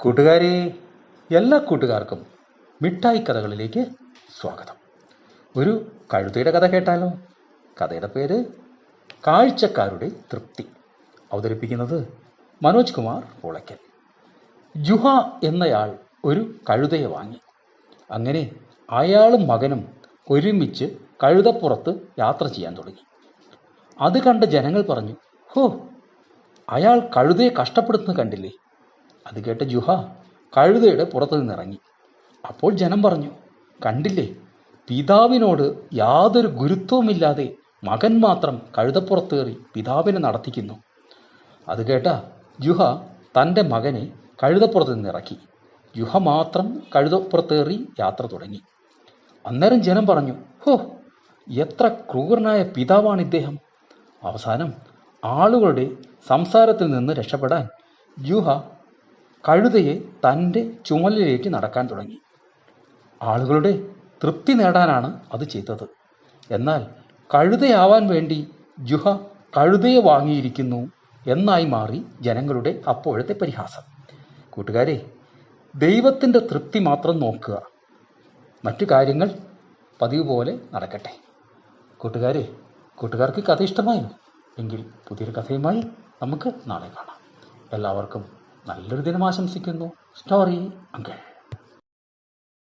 കൂട്ടുകാരെ എല്ലാ കൂട്ടുകാർക്കും മിഠായി കഥകളിലേക്ക് സ്വാഗതം. ഒരു കഴുതയുടെ കഥ കേട്ടാലോ? കഥയുടെ പേര് കാഴ്ചക്കാരുടെ തൃപ്തി. അവതരിപ്പിക്കുന്നത് മനോജ് കുമാർ പുളയ്ക്കൽ ജുഹ എന്നയാൾ ഒരു കഴുതയെ വാങ്ങി. അങ്ങനെ അയാളും മകനും ഒരുമിച്ച് കഴുതപ്പുറത്ത് യാത്ര ചെയ്യാൻ തുടങ്ങി. അത് കണ്ട ജനങ്ങൾ പറഞ്ഞു ഹോ അയാൾ കഴുതയെ കഷ്ടപ്പെടുത്തുന്നത് കണ്ടില്ലേ? അത് കേട്ട ജുഹ കഴുതയുടെ പുറത്തു നിന്നിറങ്ങി. അപ്പോൾ ജനം പറഞ്ഞു കണ്ടില്ലേ പിതാവിനോട് യാതൊരു ഗുരുത്വവുമില്ലാതെ മകൻ മാത്രം കഴുതപ്പുറത്തേറി പിതാവിനെ നടത്തിക്കുന്നു. അത് കേട്ട ജുഹ തന്റെ മകനെ കഴുതപ്പുറത്ത് നിന്നിറക്കി. ജുഹ മാത്രം കഴുതപ്പുറത്തേറി യാത്ര തുടങ്ങി. അന്നേരം ജനം പറഞ്ഞു ഹോ എത്ര ക്രൂരനായ പിതാവാണ് ഇദ്ദേഹം. അവസാനം ആളുകളുടെ സംസാരത്തിൽ നിന്ന് രക്ഷപ്പെടാൻ ജുഹ കഴുതയെ തന്റെ ചുമലിലേക്ക് നടക്കാൻ തുടങ്ങി. ആളുകളുടെ തൃപ്തി നേടാനാണ് അത് ചെയ്തത്. എന്നാൽ കഴുതയാവാൻ വേണ്ടി ജുഹ കഴുതയെ വാങ്ങിയിരിക്കുന്നു എന്നായി മാറി ജനങ്ങളുടെ അപ്പോഴത്തെ പരിഹാസം. കൂട്ടുകാരെ ദൈവത്തിന്റെ തൃപ്തി മാത്രം നോക്കുക. മറ്റു കാര്യങ്ങൾ പതിവ് പോലെ നടക്കട്ടെ. കൂട്ടുകാരെ കൂട്ടുകാർക്ക് കഥ ഇഷ്ടമായോ എങ്കിൽ പുതിയൊരു കഥയുമായി നമുക്ക് നാളെ കാണാം. എല്ലാവർക്കും നല്ലൊരു ദിനം ആശംസിക്കുന്നു. Story uncle